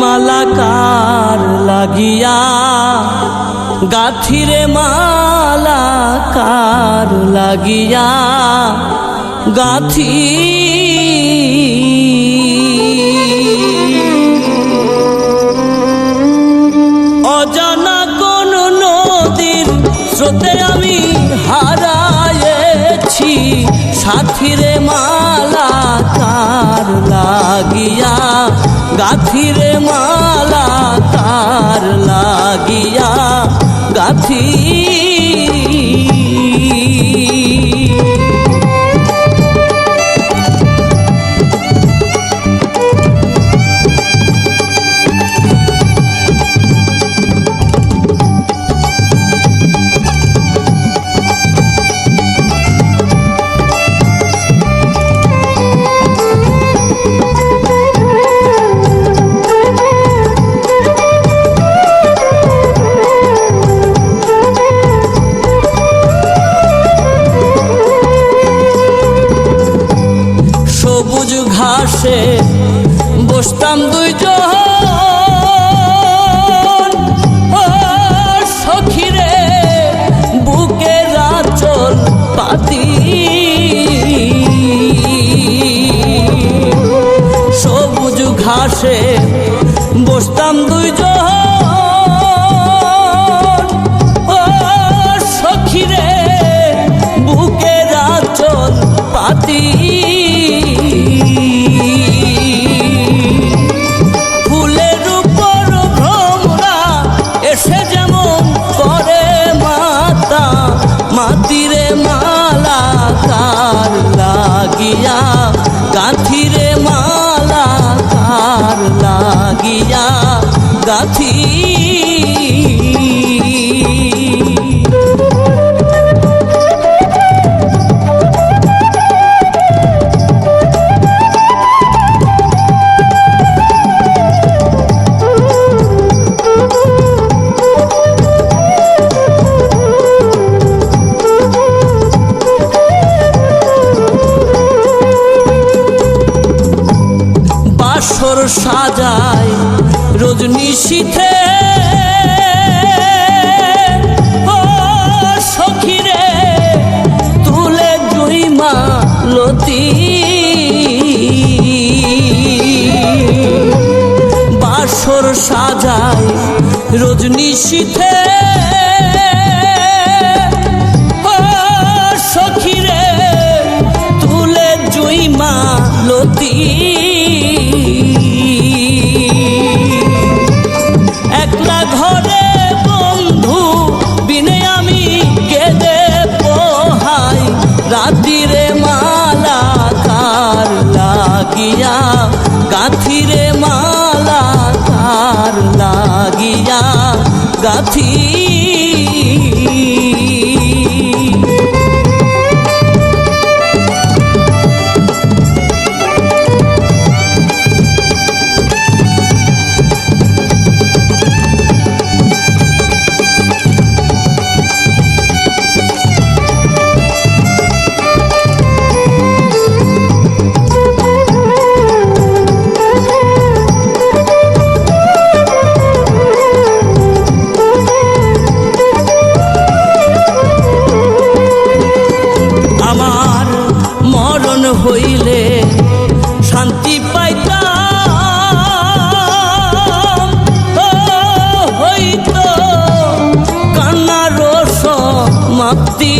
মালাকার লাগিয়া গাথিরে মালাকার লাগিয়া গাথি সাথীরে মালা তার লাগিয়া গাথিরে মালা তার লাগিয়া গাথি ঘাসে বসতাম দুইজন। সখিরে বুকে রাচল পাতি। সবুজ ঘাসে বসতাম দুইজন। সাজায় রজনী শীতে ও সখিরে তুলে জুইমা লতি। বাসর সাজায় রজনী শীতে গাথি সমাপ্তি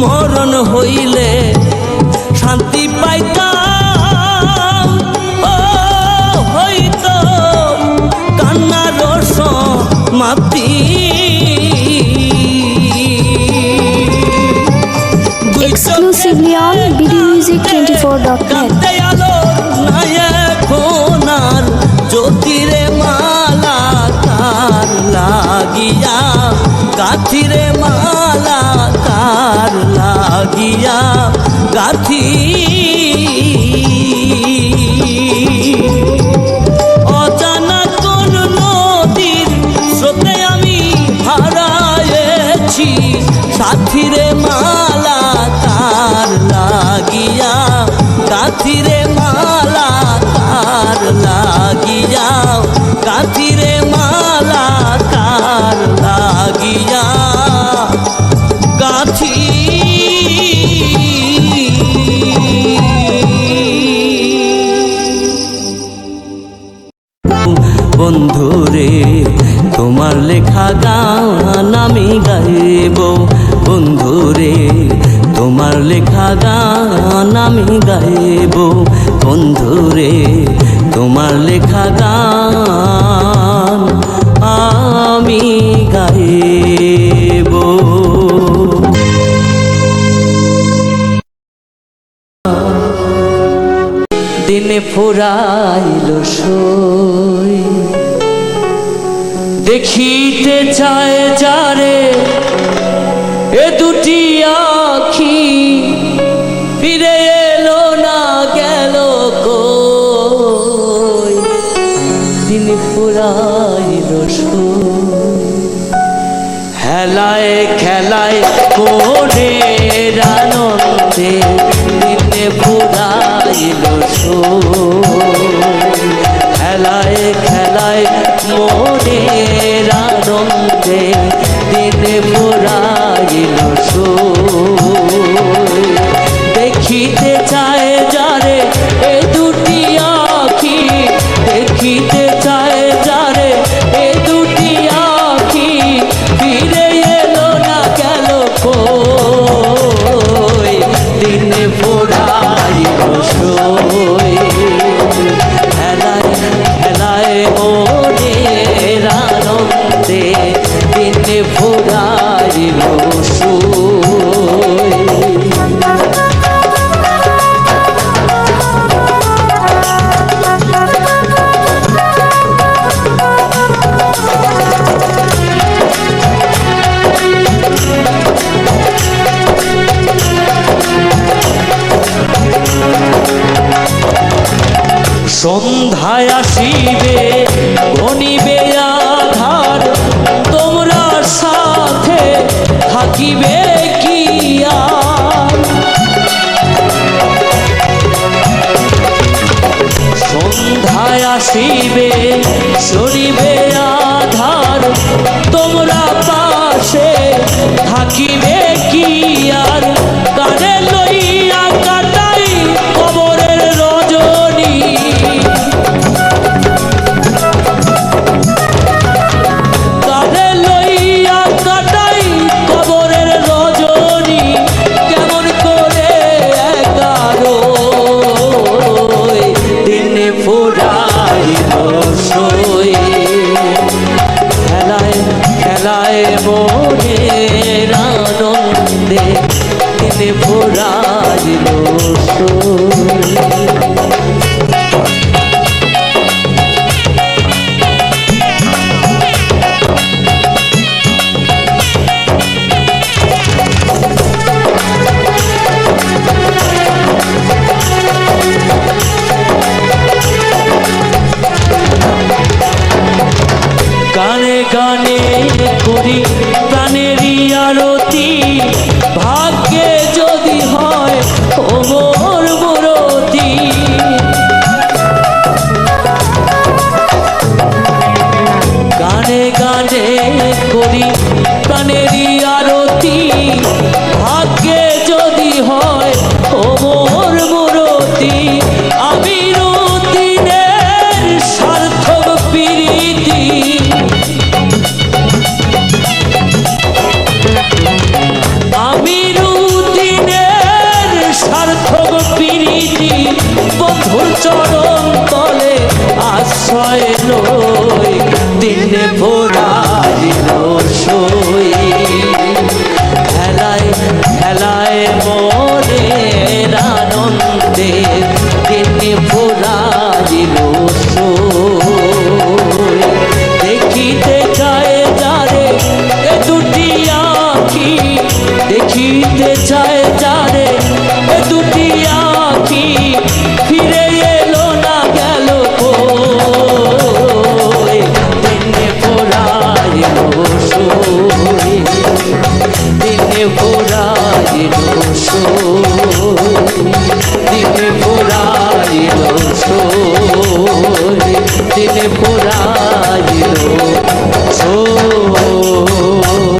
মরণ হইলে শান্তি পাইতাম। ও হইতো কান্নার সমাপ্তি Exclusively on bdmusic24.net. কাঁদতে আলো নাই এখন আর জ্যোতিরে লাগিয়া, গাথিরে মালা তার লাগিয়া, গাথি। অজানা নদীর স্রোতে আমি হারায়েছি, সাথিরে মালা তার লাগিয়া কাথিরে মালা বন্ধুরে, তোমার লেখা গান আমি গাইব। বন্ধুরে, তোমার লেখা গান আমি গাইব। বন্ধুরে, তোমার লেখা গান আমি গাইব। দিনে ফুরাইল শো দেখিতে চায় যারে এ দুটি আখি ফিরে এলো না গেল দিন ফুরাইল হেলায় খেলায় কোরে আনন্দে। সন্ধ্যায় আসিবে ঘনিবে আধার তোমরা সাথে থাকিবে কি আর? সন্ধ্যায় আসিবে প্রাণে করি প্রাণেরই আরতি। ভাগ্যে যদি হয়